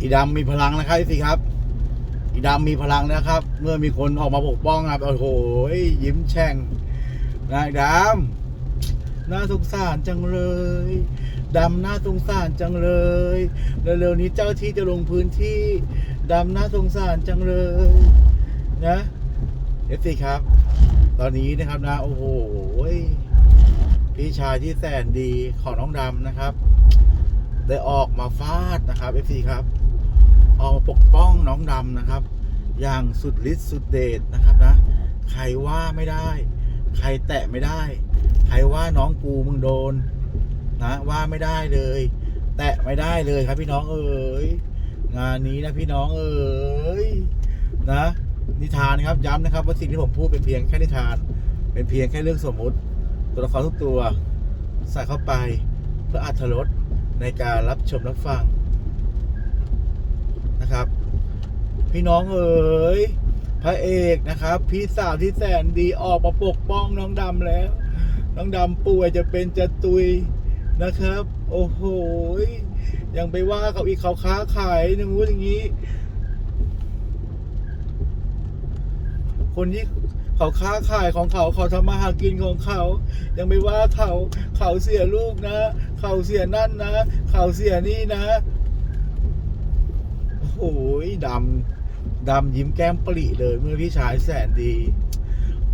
อีดำมีพลังนะครับสิครับ อีดำมีพลังนะครับ เมื่อมีคนออกมาปกป้องครับโอ้โหยิ้มแช่งนะดำน่าสงสารจังเลยดำน่าสงสารจังเลยเร็วๆนี้เจ้าที่จะลงพื้นที่ดำน่าสงสารจังเลยนะเอฟซีครับ ตอนนี้นะครับนะ โอ้โหพี่ชายที่แสนดีของน้องดำนะครับ ได้ออกมาฟาดนะครับเอฟซีครับ ออาปกป้องน้องดำนะครับ อย่างสุดฤทธิ์สุดเดชนะครับนะ ใครว่าไม่ได้ ใครแตะไม่ได้ ใครว่าน้องกูมึงโดนนะว่าไม่ได้เลย แตะไม่ได้เลยครับพี่น้องเอ๋ยงานนี้นะพี่น้องเอ๋ยนะนิทานครับย้ำนะครับว่าสิ่งที่ผมพูดเป็นเพียงแค่นิทาน เป็นเพียงแค่เรื่องสมมุติ ตัวละครทุกตัวใส่เข้าไปเพื่ออัธรสในการรับชมรับฟัง นะครับ พี่น้องเอ๋ยพระเอกนะครับ พี่สาวที่แสนดีออกมาปกป้องน้องดำแล้ว น้องดำป่วยจะเป็นจะตุยนะครับ โอ้โหยังไปว่าเขาอีกเขาค้าขายอย่างงู้นอย่างนี้ คนที่เขาค้าขายของเขาเขาทำมาหากินของเขา ยังไม่ว่าเขาเขาเสียลูกนะ เขาเสียนั่นนะ เขาเสียนี่นะ โอ้โหดำดำยิ้มแก้มปริเลย เมื่อพี่ชายแสนดี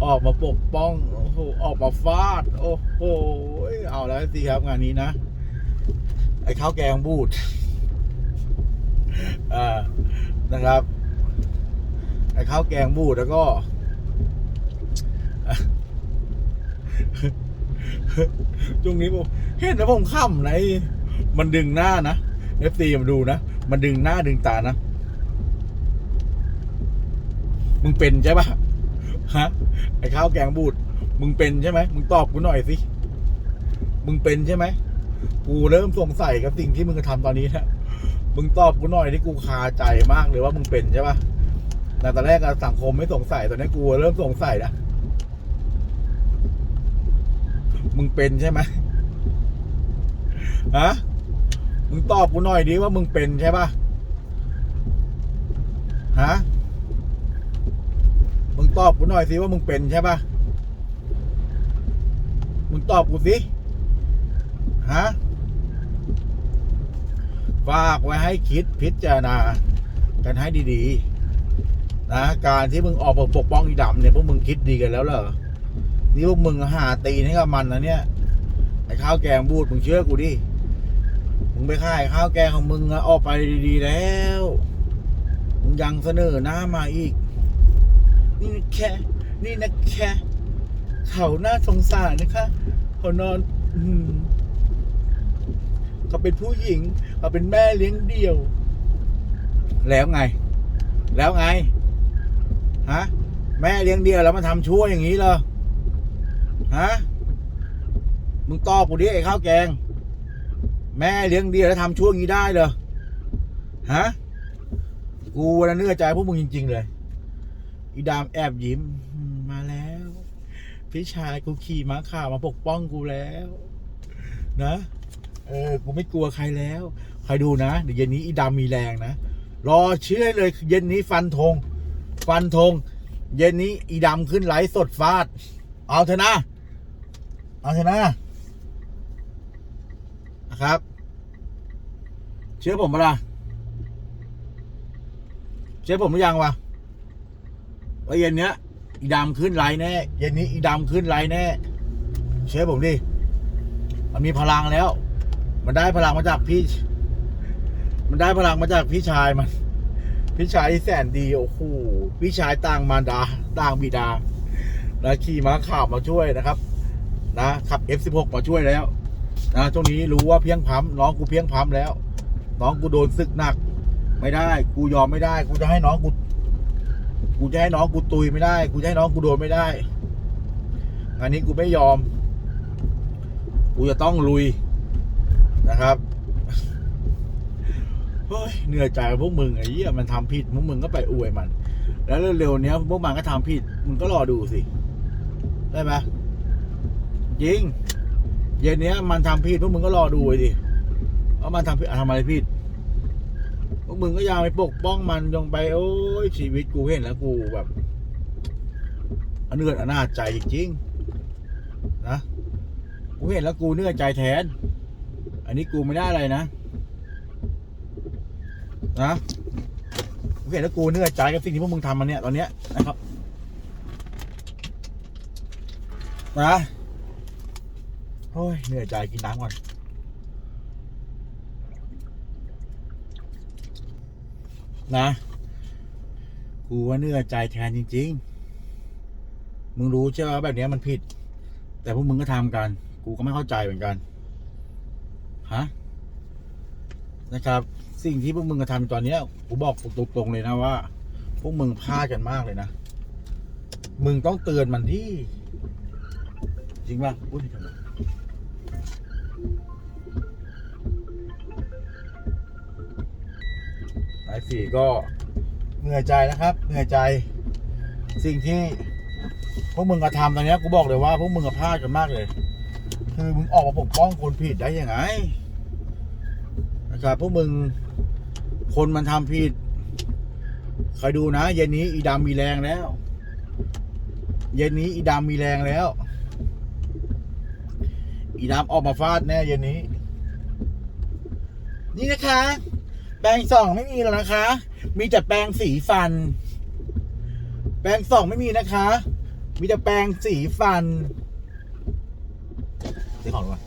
ออกมาปกป้องโอ้โหออกมาฟาด โอ้โหเอาแล้วสิครับงานนี้นะ ไอ้ข้าวแกงบูดอ่านะครับ ไอ้ข้าวแกงบูดแล้วก็ช่วงนี้ผมเห็นแล้วผมขำนะไอมันดึงหน้านะเอฟซีมาดูนะ มันดึงหน้าดึงตานะ มึงเป็นใช่ปะฮะ ไอ้ข้าวแกงบูด มึงเป็นใช่ไหม มึงตอบกูหน่อยสิ มึงเป็นใช่ไหม กูเริ่มสงสัยกับสิ่งที่มึงกระทำตอนนี้นะมึงตอบกูหน่อยที่กูคาใจมากเลยว่ามึงเป็นใช่ปะแต่ตอนแรกสังคมไม่สงสัย ตอนนี้กูเริ่มสงสัยนะมึงเป็นใช่ไหมฮะ มึงตอบกูหน่อยดิว่ามึงเป็นใช่ปะฮะ มึงตอบกูหน่อยสิว่ามึงเป็นใช่ปะมึงตอบกูสิ ฮะ ฝากไว้ให้คิดพิจารณา กันให้ดีๆ นะ การที่มึงออกมาปกป้องอีดำเนี่ยพวกมึงคิดดีกันแล้วเหรอ นี่พวกมึงหาตีนให้กับมันนะเนี่ย ไอ้ข้าวแกงบูดมึงเชื่อกูดิ มึงไปขายข้าวแกงของมึงอะออกไปดีๆแล้ว มึงยังเสนอหน้ามาอีก นี่แค่ นี่นะแค่เขาหน่าสงสารนะคะเขานอนอเขาเป็นผู้หญิงเขาเป็นแม่เลี้ยงเดี่ยว แล้วไง แล้วไง ฮะ แม่เลี้ยงเดี่ยวแล้วมาทำชั่วอย่างนี้เหรอ ฮะ มึงตอบกูดิไอ้ข้าวแกง แม่เลี้ยงเดียวแล้วทำช่วงนี้ได้เหรอฮะกูนะเนื้อใจพวกมึงจริง ๆ เลย อีดามแอบยิ้มมาแล้ว พี่ชายกูขี่ม้าข่าวมาปกป้องกูแล้ว นะเออกูไม่กลัวใครแล้วใครดูนะเดี๋ยวเย็นนี้อีดำมีแรงนะรอเชื่อเลย เย็นนี้ฟันธงฟันธงเย็นนี้อีดำขึ้นไหลสดฟาด เอาเถอะนะ เอาเถอะนะ นะครับ เชื่อผมปะล่ะเชื่อผมหรือยังวะว่าเย็นเนี้ยอีดำขึ้นไลน์แน่เย็นนี้อีดำขึ้นไลน์แน่ เชื่อผมดิ มันมีพลังแล้ว มันได้พลังมาจากพี่ มันได้พลังมาจากพี่ชายมัน พี่ชายที่แสนดีโอ้โหพี่ชายต่างมารดาต่างบิดานะขี่ม้าข่าวมาช่วยนะครับ นะขับ F16 มาช่วยแล้ว นะช่วงนี้รู้ว่าเพียงพัมน้องกูเพียงพัมแล้ว น้องกูโดนศึกหนัก ไม่ได้ กูยอมไม่ได้ กูจะให้น้องกู กูจะให้น้องกูตุยไม่ได้ กูจะให้น้องกูโดนไม่ได้อันนี้กูไม่ยอม กูจะต้องลุยนะครับเฮ้ยเหนื่อยใจพวกมึงไอ้เหี้ยมันทำผิดพวกมึงก็ไปอวยมัน แล้วเร็วๆเนี้ยพวกมันก็ทำผิดมึงก็รอดูสิ ได้ไหมจริง เย็นเนี้ยมันทำผิดพวกมึงก็รอดูไว้ดิว่ามันทำผิดทำอะไรผิดโอ้วกมึงก็อยาไปปกป้องมันจงไป โอ้ยชีวิตกูเห็นแล้วกูแบบอันเนื่อดอนาจใจจริงๆนะกูเห็นแล้วกูเนื้อใจแทน อันนี้กูไม่ได้อะไรนะ นะกูเห็นแล้วกูเนื้อใจกับสิ่งที่พวกมึงทำมันเนี่ยตอนเนี้ยนะครับ นะ โอ้ยเหนื่อยใจกินน้ำก่อน นะ กูว่าเหนื่อยใจแทนจริง ๆ มึงรู้ใช่ไหมแบบเนี้ยมันผิด แต่พวกมึงก็ทำกัน กูก็ไม่เข้าใจเหมือนกัน ฮะ นะครับ สิ่งที่พวกมึงกระทำตอนเนี้ยกูบอกตรงๆเลยนะว่า พวกมึงพลาดกันมากเลยนะ มึงต้องเตือนมันที่ จริงป่ะอุ้ยทำายสี่ก็เหนื่อยใจนะครับ เหนื่อยใจ สิ่งที่พวกมึงกระทำตอนนี้กูบอกเลยว่าพวกมึงกระพลาดกันมากเลย คือมึงออกมาปกป้องคนผิดได้ยังไงนะครับพวกมึงคนมันทำผิดคอยดูนะ เย็นนี้อีดำมีแรงแล้ว เย็นนี้อีดำมีแรงแล้ว อีดำออกมาฟาดแน่เย็นนี้ นี่นะคะ แปรงส่องไม่มีแล้วนะคะ มีแต่แปรงสีฟัน แปรงส่องไม่มีนะคะ มีแต่แปรงสีฟันซื้อของหรือเปล่า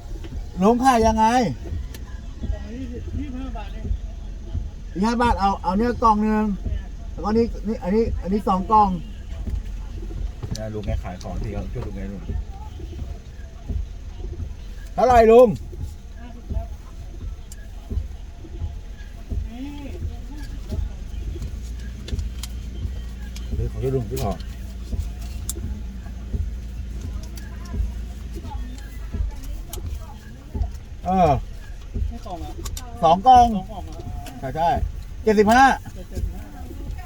ลุงขายยังไงยี่ห้าบาทเองยี่ห้าบาทเอาเอาเนี้ยกล่องหนึ่งแล้วก็นี่นี่อันนี้อันนี้สองกล่องเนี่ยลุงแกขายของที่เขาช่วยลุงแกลุงเท่าไหร่ลุง ห้าสิบครับนี่ ซื้อของช่วยลุงซื้อของ เออให้กล่องอะสองกล่อง สองกล่องอะใช่ใช่เจ็ดสิบห้าเจ็ดเจ็ดห้า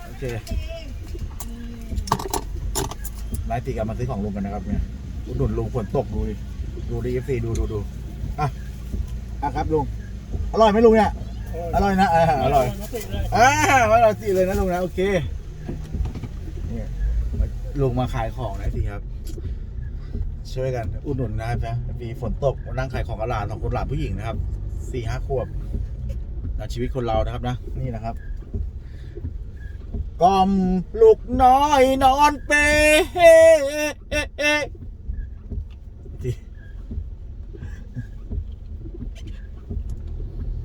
โอเคไลฟ์ตีกันมาซื้อของลุงกันนะครับเนี่ยอุดหนุนลุงฝนตกดูดิดูดิเอฟซีดูดูดูอะอะครับลุงอร่อยไหมลุงเนี่ยอร่อยนะอ่าอร่อยมาติดเลยอ่าอร่อยสิเลยนะลุงนะโอเคเนี่ยลุงมาขายของนะสิครับ ช่วยกันอุดหนุนนะครับนะมีฝนตกนั่งขายของกับหลานสองคนหลานผู้หญิงนะครับสี่ห้าขวบนะชีวิตคนเรานะครับนะ นี่นะครับกล่อมลูกน้อยนอนเปที่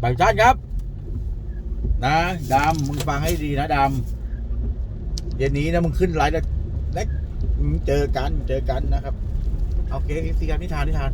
บางท่านครับ นะดำมึงฟังให้ดีนะดำเย็นนี้นะมึงขึ้นไลฟ์แล้วเจอกันเจอกันนะครับ โอเคสิครับนิทานนิทาน